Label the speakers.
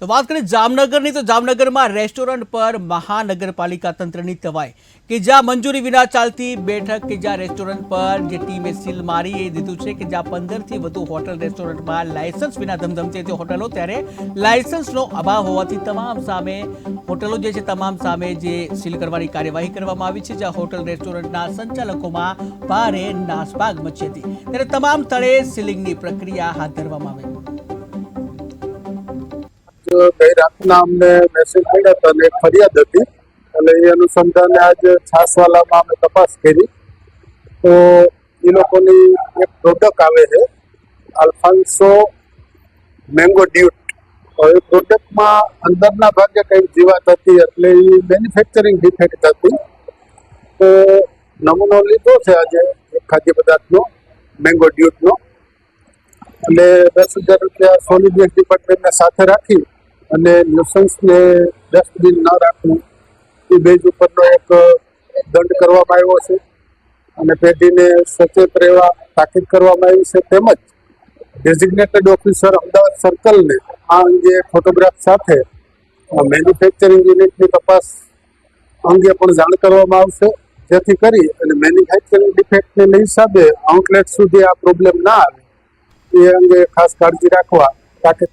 Speaker 1: તો વાત કરીએ જામનગરની, તો જામનગરમાં રેસ્ટોરન્ટ પર મહાનગરપાલિકા તંત્રની તવાઈ કે જ્યાં મંજૂરી વિના ચાલતી બેઠક કે જ્યાં રેસ્ટોરન્ટ પર જે ટીમે સીલ મારી એ દીધું છે કે જ્યાં પંદરથી વધુ હોટલ રેસ્ટોરન્ટમાં લાયસન્સ વિના ધમધમતી હતી હોટલો ત્યારે લાયસન્સનો અભાવ હોવાથી તમામ સામે હોટલો જે છે, તમામ સામે જે સીલ કરવાની કાર્યવાહી કરવામાં આવી છે, જ્યાં હોટલ રેસ્ટોરન્ટના સંચાલકોમાં ભારે નાસભાગ મચી હતી. ત્યારે તમામ સ્થળે સીલિંગની પ્રક્રિયા હાથ ધરવામાં આવી.
Speaker 2: ગઈ રાતના અમને મેસેજ મળ્યા હતા અને ફરિયાદ હતી. એટલે એ અનુસંધાને આજે છાસવાલામાં અમે તપાસ કરી. તો એ લોકોની એક પ્રોડક્ટ આવે છે, આલ્ફાન્સો મેંગો ડ્યુટ. એ પ્રોડક્ટમાં અંદરના ભાગે કંઈક જીવાત હતી, એટલે એ મેન્યુફેક્ચરિંગ ડિફેક્ટ હતી. તો નમૂનો લીધો છે આજે ખાદ્ય પદાર્થનો, મેંગો ડ્યુટનો. એટલે દસ હજાર રૂપિયા સોલિડ વેસ્ટ ડિપાર્ટમેન્ટને સાથે રાખી અને ન્યુસન્સને ડસ્ટબિન ન રાખવું, એ બેઝ ઉપરનો એક દંડ કરવામાં આવ્યો છે. અને પેઢીને સચેત રહેવા, તાકીદ કરવામાં આવી છે. તેમજ ડેઝિગ્નેટેડ ઓફિસર અમદાવાદ સર્કલને આ અંગે ફોટોગ્રાફ સાથે મેન્યુફેક્ચરિંગ યુનિટની તપાસ અંગે પણ જાણ કરવામાં આવશે. જેથી કરી અને મેન્યુફેક્ચરિંગ ડિફેક્ટને હિસાબે આઉટલેટ સુધી આ પ્રોબ્લેમ ના આવે. એ અંગે ખાસ કાળજી રાખવા, તાકીદ